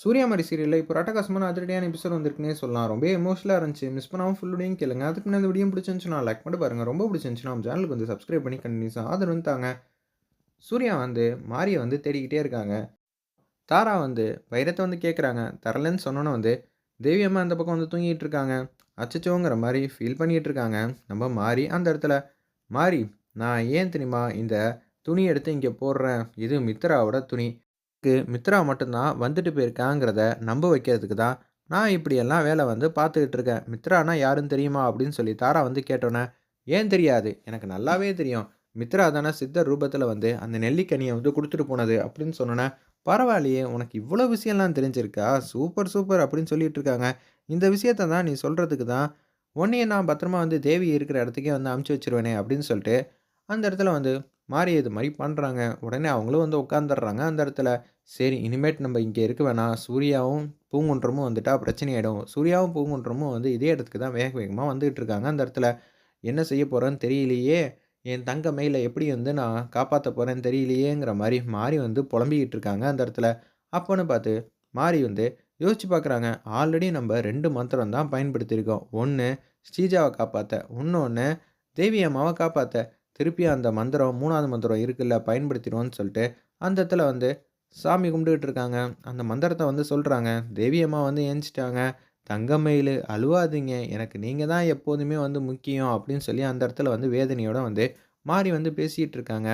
சூர்யா மாதிரி சீரியலில் இப்போ ரட்டகாசமான அதிரடியான எபிசோட் வந்திருக்குன்னே சொல்லலாம். ரொம்ப எமோஷனலாக இருந்துச்சு. மிஸ் பண்ணாமல் ஃபுல்லுடையும் கேளுங்க. அதுக்கு முன்னாடி இந்த வீடியோ பிடிச்சிருந்துச்சுன்னா லைக் மட்டும் பாருங்கள் ரொம்ப பிடிச்சிருந்துச்சுன்னா நம்ம சேனலுக்கு வந்து சப்ஸ்கிரைப் பண்ணி கண்டினியூஸாக ஆதரவு தாங்க. சூர்யா வந்து மாரியை வந்து தேடிக்கிட்டே இருக்காங்க. தாரா வந்து வைரத்தை வந்து கேட்குறாங்க தரலன்னு சொன்னோன்னே வந்து தேவி அம்மா அந்த பக்கம் வந்து தூங்கிட்டு இருக்காங்க. அச்சச்சோங்கிற மாதிரி ஃபீல் பண்ணிகிட்டு இருக்காங்க. நம்ம மாறி அந்த இடத்துல மாறி நான் ஏன் தெரியுமா இந்த துணி எடுத்து இங்கே போடுறேன்? இது மித்ராவோட துணி. மித்ரா மட்டும்தான் வந்துட்டு போயிருக்காங்கிறத நம்ப வைக்கிறதுக்கு தான் நான் இப்படியெல்லாம் வேலை வந்து பார்த்துக்கிட்டு இருக்கேன். மித்ரானா யாருன்னு தெரியுமா அப்படின்னு சொல்லி தாரா வந்து கேட்டோன்னே ஏன் தெரியாது? எனக்கு நல்லாவே தெரியும். மித்ரா தானே சித்தர் ரூபத்தில் வந்து அந்த நெல்லிக்கனியை வந்து கொடுத்துட்டு போனது அப்படின்னு சொன்னோன்னே பரவாயில்லையே உனக்கு இவ்வளோ விஷயம்லாம் தெரிஞ்சிருக்கா? சூப்பர் சூப்பர் அப்படின்னு சொல்லிட்டு இருக்காங்க. இந்த விஷயத்த தான் நீ சொல்கிறதுக்கு தான் உன்னையே நான் பத்திரமா வந்து தேவி இருக்கிற இடத்துக்கே வந்து அமுச்சு வச்சிருவேனே அப்படின்னு சொல்லிட்டு அந்த இடத்துல வந்து மாறி இது மாதிரி பண்ணுறாங்க உடனே அவங்களும் வந்து உட்காந்துடுறாங்க அந்த இடத்துல சரி இனிமேட் நம்ம இங்கே இருக்க வேணாம். சூர்யாவும் பூங்குன்றமும் வந்துட்டால் பிரச்சனை ஆகிடும் சூர்யாவும் பூங்குன்றமும் வந்து இதே இடத்துக்கு தான் வேக வேகமாக வந்துகிட்டு இருக்காங்க. அந்த இடத்துல என்ன செய்ய போகிறேன்னு தெரியலையே? என் தங்க மெயிலை எப்படி வந்து நான் காப்பாற்ற போகிறேன்னு தெரியலையேங்கிற மாதிரி மாறி வந்து புலம்பிக்கிட்டு இருக்காங்க அந்த இடத்துல. அப்போன்னு பார்த்து மாறி வந்து யோசிச்சு பார்க்குறாங்க. ஆல்ரெடி நம்ம ரெண்டு மந்திரம் தான் பயன்படுத்தியிருக்கோம். ஒன்று ஸ்ரீஜாவை காப்பாற்ற இன்னொன்று தேவி அம்மாவை காப்பாற்ற திருப்பி அந்த மந்திரம் மூணாவது மந்திரம் இருக்குல்ல பயன்படுத்திடுவோன்னு சொல்லிட்டு அந்த இடத்துல வந்து சாமி கும்பிட்டுக்கிட்டு இருக்காங்க. அந்த மந்திரத்தை வந்து சொல்கிறாங்க தேவியம்மா வந்து ஏஞ்சிட்டாங்க. தங்கமயில் அழுவாதீங்க. எனக்கு நீங்கள் தான் எப்போதுமே வந்து முக்கியம் அப்படின்னு சொல்லி அந்த இடத்துல வந்து வேதனையோட வந்து மாறி வந்து பேசிகிட்டு இருக்காங்க.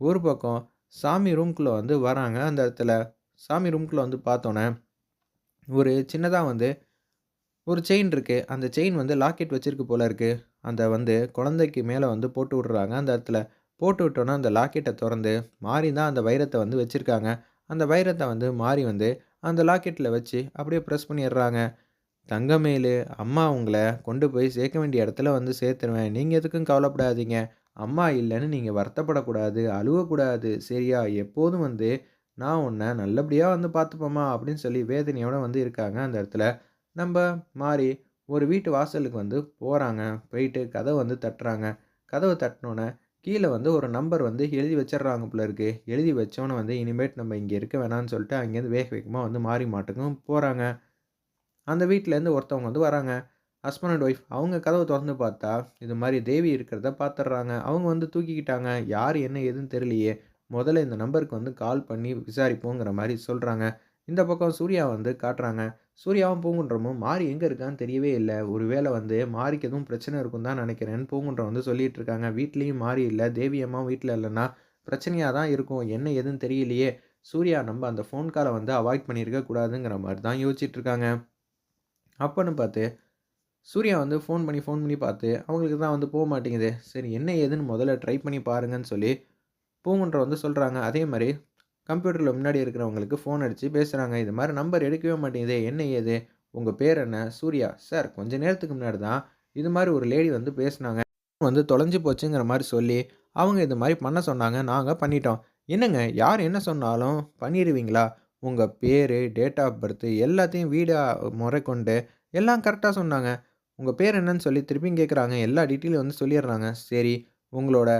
ஒரு பக்கம் சாமி ரூம்குள்ளே வந்து வராங்க. அந்த இடத்துல சாமி ரூம்குள்ளே வந்து பார்த்தோன்னே ஒரு சின்னதாக வந்து ஒரு செயின் இருக்குது அந்த செயின் வந்து லாக்கெட் வச்சுருக்கு போல இருக்குது அந்த வந்து குழந்தைக்கு மேலே வந்து போட்டு விட்றாங்க. அந்த இடத்துல போட்டு விட்டோன்னா அந்த லாக்கெட்டை திறந்து மாறி தான் அந்த வைரத்தை வந்து வச்சுருக்காங்க. அந்த வைரத்தை வந்து மாறி வந்து அந்த லாக்கெட்டில் வச்சு அப்படியே ப்ரெஸ் பண்ணிடுறாங்க. தங்கமேலு அம்மா உங்களை கொண்டு போய் சேர்க்க வேண்டிய இடத்துல வந்து சேர்த்துருவேன். நீங்கள் எதுக்கும் கவலைப்படாதீங்க. அம்மா இல்லைன்னு நீங்கள் வருத்தப்படக்கூடாது அழுவக்கூடாது. சரியா? எப்போதும் வந்து நான் உன்னை நல்லபடியாக வந்து பார்த்துப்போம்மா அப்படின்னு சொல்லி வேதனையோடு வந்து இருக்காங்க அந்த இடத்துல. நம்ம மாறி ஒரு வீட்டு வாசலுக்கு வந்து போகிறாங்க போயிட்டு கதவை வந்து தட்டுறாங்க. கதவை தட்டினோன்னே கீழே வந்து ஒரு நம்பர் வந்து எழுதி வச்சிடுறாங்க போல இருக்கு. எழுதி வச்சோன்னே வந்து இனிமேட் நம்ம இங்கே இருக்க வேணாம்னு சொல்லிட்டு அங்கேருந்து வேக வேகமாக வந்து மாறி மாட்டுக்கும் போகிறாங்க அந்த வீட்டிலேருந்து ஒருத்தவங்க வந்து வராங்க. ஹஸ்பண்ட் அண்ட் ஒய்ஃப் அவங்க கதவை திறந்து பார்த்தா இது மாதிரி தேவி இருக்கிறத பார்த்துட்றாங்க அவங்க வந்து தூக்கிக்கிட்டாங்க. யார் என்ன ஏதுன்னு தெரியலையே. முதல்ல இந்த நம்பருக்கு வந்து கால் பண்ணி விசாரிப்போங்கிற மாதிரி சொல்கிறாங்க இந்த பக்கம் சூர்யா வந்து காட்டுறாங்க. சூர்யாவும் பூங்குன்றமும் மாறி எங்கே இருக்கான்னு தெரியவே இல்லை. ஒரு வேளை வந்து மாறிக்கு எதுவும் பிரச்சனை இருக்கும் தான் நினைக்கிறேன்னு பூங்குன்றம் வந்து சொல்லிட்டு இருக்காங்க. வீட்லேயும் மாறி இல்லை. தேவியம்மா வீட்டில் இல்லைன்னா பிரச்சனையாக தான் இருக்கும். என்ன எதுன்னு தெரியலையே. சூர்யா நம்ம அந்த ஃபோன் காலை வந்து அவாய்ட் பண்ணியிருக்க கூடாதுங்கிற மாதிரி தான் யோசிச்சுட்டு இருக்காங்க. அப்போன்னு பார்த்து சூர்யா வந்து ஃபோன் பண்ணி ஃபோன் பண்ணி பார்த்து அவங்களுக்கு தான் வந்து போக மாட்டேங்குது. சரி என்ன ஏதுன்னு முதல்ல ட்ரை பண்ணி பாருங்கன்னு சொல்லி பூங்குன்ற வந்து சொல்கிறாங்க அதே மாதிரி கம்ப்யூட்டரில் முன்னாடி இருக்கிறவங்களுக்கு ஃபோன் அடித்து பேசுகிறாங்க இது மாதிரி நம்பர் எடுக்கவே மாட்டேங்குது என்ன ஏது? உங்கள் பேர் என்ன? சூர்யா. சார் கொஞ்ச நேரத்துக்கு முன்னாடி தான் இது மாதிரி ஒரு லேடி வந்து பேசுனாங்க. வந்து தொலைஞ்சு போச்சுங்கிற மாதிரி சொல்லி அவங்க இது மாதிரி பண்ண சொன்னாங்க நாங்கள் பண்ணிட்டோம். என்னங்க யார் என்ன சொன்னாலும் பண்ணிடுவீங்களா? உங்கள் பேர் டேட் ஆஃப் பர்த்து எல்லாத்தையும் வீடாக முறை கொண்டு எல்லாம் கரெக்டாக சொன்னாங்க. உங்கள் பேர் என்னன்னு சொல்லி திருப்பியும் கேட்குறாங்க எல்லா டீட்டெயிலும் வந்து சொல்லிடுறாங்க. சரி உங்களோட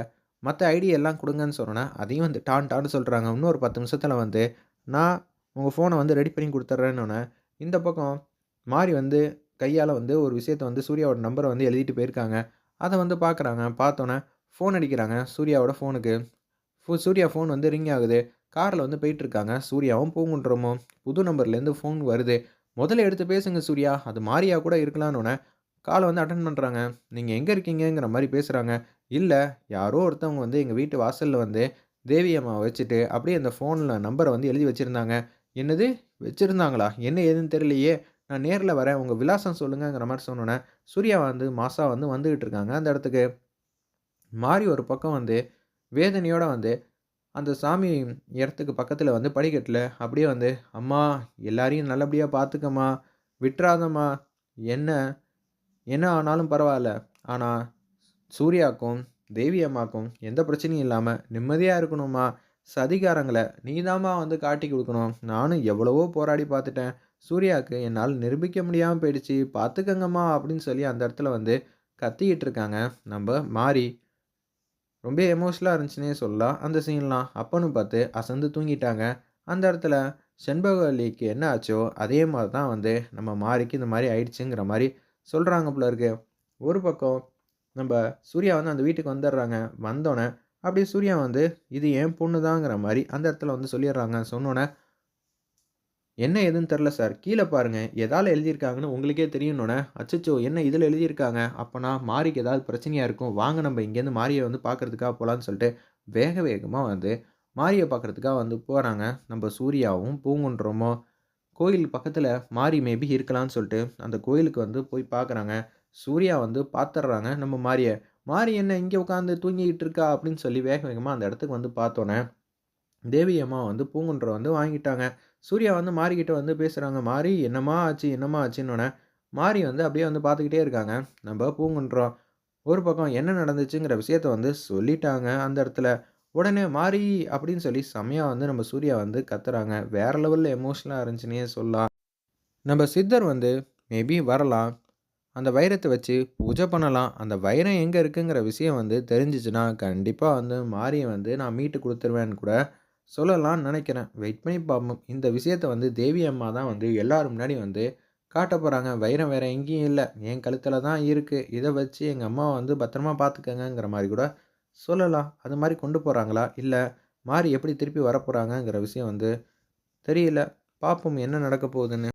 மற்ற ஐடி எல்லாம் கொடுங்கன்னு சொன்னோன்னா அதையும் வந்து டான் டான்னு சொல்கிறாங்க இன்னும் ஒரு பத்து நிமிஷத்தில் வந்து நான் உங்கள் ஃபோனை வந்து ரெடி பண்ணி கொடுத்துட்றேன்னொன்னே இந்த பக்கம் மாறி வந்து கையால் வந்து ஒரு விஷயத்தை வந்து சூர்யாவோட நம்பரை வந்து எழுதிட்டு போயிருக்காங்க. அதை வந்து பார்க்குறாங்க பார்த்தோன்னே ஃபோன் அடிக்கிறாங்க சூர்யாவோட ஃபோனுக்கு ஃபோ சூர்யா ஃபோன் வந்து ரிங் ஆகுது. காரில் வந்து போயிட்டுருக்காங்க. சூர்யாவும் பூங்குன்றமோ புது நம்பர்லேருந்து ஃபோன் வருது. முதல்ல எடுத்து பேசுங்க சூர்யா. அது மாரியா கூட இருக்கலான்னு காலை வந்து அட்டன் பண்ணுறாங்க நீங்கள் எங்கே இருக்கீங்கங்கிற மாதிரி பேசுகிறாங்க இல்லை யாரோ ஒருத்தவங்க வந்து எங்கள் வீட்டு வாசலில் வந்து தேவி அம்மாவை வச்சுட்டு அப்படியே அந்த ஃபோனில் நம்பரை வந்து எழுதி வச்சுருந்தாங்க. என்னது? வச்சுருந்தாங்களா? என்ன ஏதுன்னு தெரியலையே. நான் நேரில் வரேன். உங்கள் விலாசம் சொல்லுங்கங்கிற மாதிரி சொன்னோன்னே சூர்யா வந்து மாசா வந்து வந்துக்கிட்டு இருக்காங்க அந்த இடத்துக்கு. மாறி ஒரு பக்கம் வந்து வேதனையோடு வந்து அந்த சாமி இடத்துக்கு பக்கத்தில் வந்து படிக்கட்டில் அப்படியே வந்து அம்மா எல்லாரையும் நல்லபடியாக பார்த்துக்கம்மா விட்டுறாதம்மா. என்ன? என்ன ஆனாலும் பரவாயில்ல. ஆனால் சூர்யாவுக்கும் தேவி அம்மாக்கும் எந்த பிரச்சனையும் இல்லாமல் நிம்மதியாக இருக்கணுமா? சதிகாரங்களை நீதாம்மா வந்து காட்டி கொடுக்கணும். நானும் எவ்வளவோ போராடி பார்த்துட்டேன். சூர்யாவுக்கு என்னால் நிரூபிக்க முடியாமல் போயிடுச்சு. பார்த்துக்கங்கம்மா அப்படின்னு சொல்லி அந்த இடத்துல வந்து கத்திக்கிட்டு இருக்காங்க. நம்ம மாறி ரொம்ப எமோஷனலாக இருந்துச்சுன்னே சொல்லலாம். அந்த சீன்லாம் அப்பன்னு பார்த்து அசந்து தூங்கிட்டாங்க. அந்த இடத்துல செண்பகவல்லிக்கு என்ன ஆச்சோ அதே மாதிரி தான் வந்து நம்ம மாறிக்கு இந்த மாதிரி ஆயிடுச்சுங்கிற மாதிரி சொல்கிறாங்க போல இருக்கு. ஒரு பக்கம் நம்ம சூர்யா வந்து அந்த வீட்டுக்கு வந்துடுறாங்க. வந்தோடனே அப்படியே சூர்யா வந்து இது என் பொண்ணு தாங்கிற மாதிரி அந்த இடத்துல வந்து சொல்லிடுறாங்க. சொன்னோன்னே என்ன எதுன்னு தெரில சார். கீழே பாருங்கள் எதால் எழுதியிருக்காங்கன்னு உங்களுக்கே தெரியணுன்னே அச்சச்சோ என்ன இதில் எழுதியிருக்காங்க? அப்போனா மாரிக்கு ஏதாவது பிரச்சனையாக இருக்கும் வாங்க நம்ம இங்கேருந்து மாரியை வந்து பார்க்குறதுக்காக போகலான்னு சொல்லிட்டு வேக வேகமாக வந்து மாரியை பார்க்குறதுக்காக வந்து போகிறாங்க நம்ம சூர்யாவும் பூங்குன்றமோ கோயில் பக்கத்தில் மாரி மேபி இருக்கலாம்னு சொல்லிட்டு அந்த கோயிலுக்கு வந்து போய் பார்க்குறாங்க. சூர்யா வந்து பார்த்துட்றாங்க நம்ம மாரியை மாரி என்ன இங்கே உட்காந்து தூங்கிக்கிட்டு இருக்கா? அப்படின்னு சொல்லி வேக வேகமாக அந்த இடத்துக்கு வந்து பார்த்தோன்னே தேவி அம்மா வந்து பூங்குன்றம் வந்து வாங்கிட்டாங்க. சூர்யா வந்து மாறிக்கிட்ட வந்து பேசுகிறாங்க மாறி என்னம்மா ஆச்சு? என்னம்மா ஆச்சுன்னொன்னே மாறி வந்து அப்படியே வந்து பார்த்துக்கிட்டே இருக்காங்க. நம்ம பூங்குன்றோம். ஒரு பக்கம் என்ன நடந்துச்சுங்கிற விஷயத்த வந்து சொல்லிட்டாங்க அந்த இடத்துல. உடனே மாறி அப்படின்னு சொல்லி செம்மையாக வந்து நம்ம சூர்யா வந்து கத்துறாங்க. வேற லெவலில் எமோஷனலாக இருந்துச்சுன்னே சொல்லலாம். நம்ம சித்தர் வந்து மேபி வரலாம். அந்த வைரத்தை வச்சு பூஜை பண்ணலாம். அந்த வைரம் எங்கே இருக்குங்கிற விஷயம் வந்து தெரிஞ்சிச்சுன்னா கண்டிப்பாக வந்து மாரியை வந்து நான் மீட்டு கொடுத்துருவேன்னு கூட சொல்லலாம்னு நினைக்கிறேன். வெயிட் பண்ணி பார்ப்போம். இந்த விஷயத்த வந்து தேவி அம்மா தான் வந்து எல்லோரும் முன்னாடி வந்து காட்ட போகிறாங்க வைரம் வேறு எங்கேயும் இல்லை. என் கழுத்தில் தான் இருக்குது இதை வச்சு எங்கள் அம்மாவை வந்து பத்திரமா பார்த்துக்கங்கங்கிற மாதிரி கூட சொல்லலாம். அது மாதிரி கொண்டு போகிறாங்களா இல்லை மாறி எப்படி திருப்பி வரப்போகிறாங்கங்கிற விஷயம் வந்து தெரியல. பார்ப்போம் என்ன நடக்க போகுதுன்னு.